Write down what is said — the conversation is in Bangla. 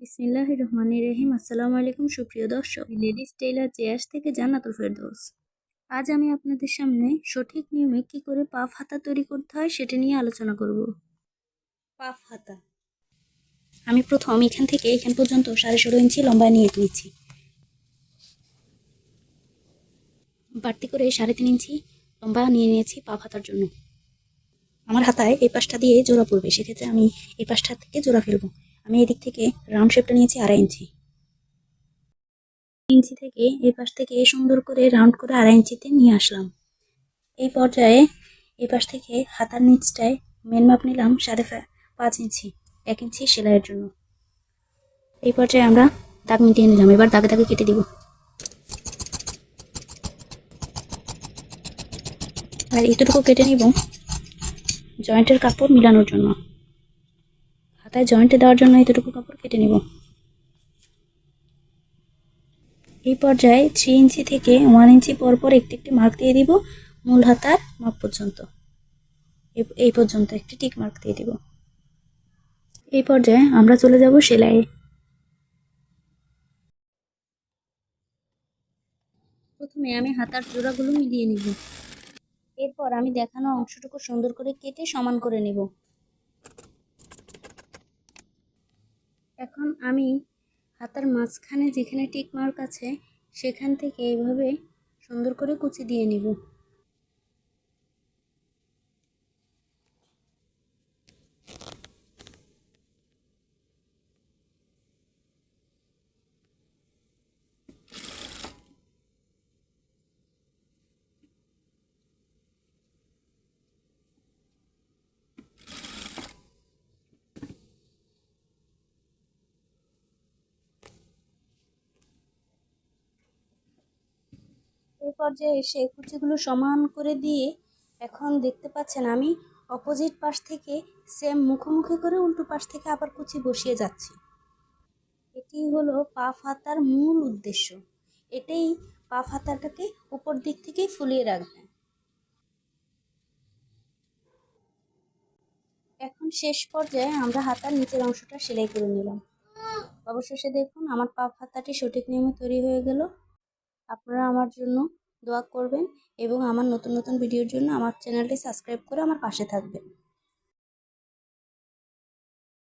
বিসমিল্লাহ রহমান রহিম। আসসালামু আলাইকুম, সুপ্রিয় দর্শক। লেডিস টেইলার চেয়ার্স থেকে জান্নাতুল ফেরদৌস। আজ আমি আপনাদের সামনে সঠিক নিয়মে কি করে পাফ হাতা তৈরি করতে হয় সেটা নিয়ে আলোচনা করব। পাফ হাতা। আমি প্রথম এখান থেকে এখান পর্যন্ত সাড়ে ষোলো ইঞ্চি লম্বা নিয়ে নিচ্ছি বাড়তি করে সাড়ে তিন ইঞ্চি লম্বা নিয়ে নিয়েছি পাফ হাতার জন্য। আমার হাতায় এই পাশটা দিয়ে জোড়া পড়বে, সেক্ষেত্রে আমি এই পাশটা থেকে জোড়া ফেলব। আমি এদিক থেকে রাউন্ড শেপটা নিয়েছি আড়াই ইঞ্চি। ইঞ্চি থেকে এই পাশ থেকে সুন্দর করে রাউন্ড করে আড়াই ইঞ্চিতে নিয়ে আসলাম। এই পর্যায়ে এই পাশ থেকে হাতার নিচটায় মেন মাপ নিলাম সাড়ে পাঁচ ইঞ্চি, এক ইঞ্চি সেলাইয়ের জন্য। এই পর্যায়ে আমরা দাগ মিটিয়ে নিলাম। এবার দাগে দাগে কেটে দিব। আর এতটুকু কেটে নিব জয়েন্টের কাপড় মিলানোর জন্য। হাতায় জয়েন্টে দেওয়ার জন্য এতটুকু কাপড় কেটে নিব। এই পর্যায়ে থ্রি ইঞ্চি থেকে ওয়ান ইঞ্চি পর পর একটি একটি মার্ক দিয়ে দিব মূল হাতার মাপ পর্যন্ত। এই- পর্যন্ত একটি টিক মার্ক দিয়ে দিব। এই পর্যায়ে আমরা চলে যাব সেলাইয়ে প্রথমে আমি হাতার জোড়াগুলো মিলিয়ে নিব। এরপর আমি দেখানো অংশটুকু সুন্দর করে কেটে সমান করে নেব। এখন আমি হাতার মাঝখানে যেখানে টিক মার্ক আছে, সেখান থেকে এইভাবে সুন্দর করে কুচি দিয়ে নিব। এই পর্যায়ে এসে কুচিগুলো সমান করে দিয়ে এখন দেখতে পাচ্ছেন আমি অপোজিট পাশ থেকে সেম মুখোমুখি করে উল্টো পাশ থেকে আবার কুচি বসিয়ে যাচ্ছি। এটি হলো পা ফাতার মূল উদ্দেশ্য। এটাই পা ফাতাটাকে উপর দিক থেকেই ফুলিয়ে রাখবে। এখন শেষ পর্যায়ে আমরা হাতার নিচের অংশটা সেলাই করে নিলাম। অবশেষে দেখুন আমার পা ফাতাটি সঠিক নিয়মে তৈরি হয়ে গেল। আপনারা আমার জন্য দোয়া করবেন এবং আমার নতুন নতুন ভিডিওর জন্য আমার চ্যানেলটি সাবস্ক্রাইব করে আমার পাশে থাকবেন।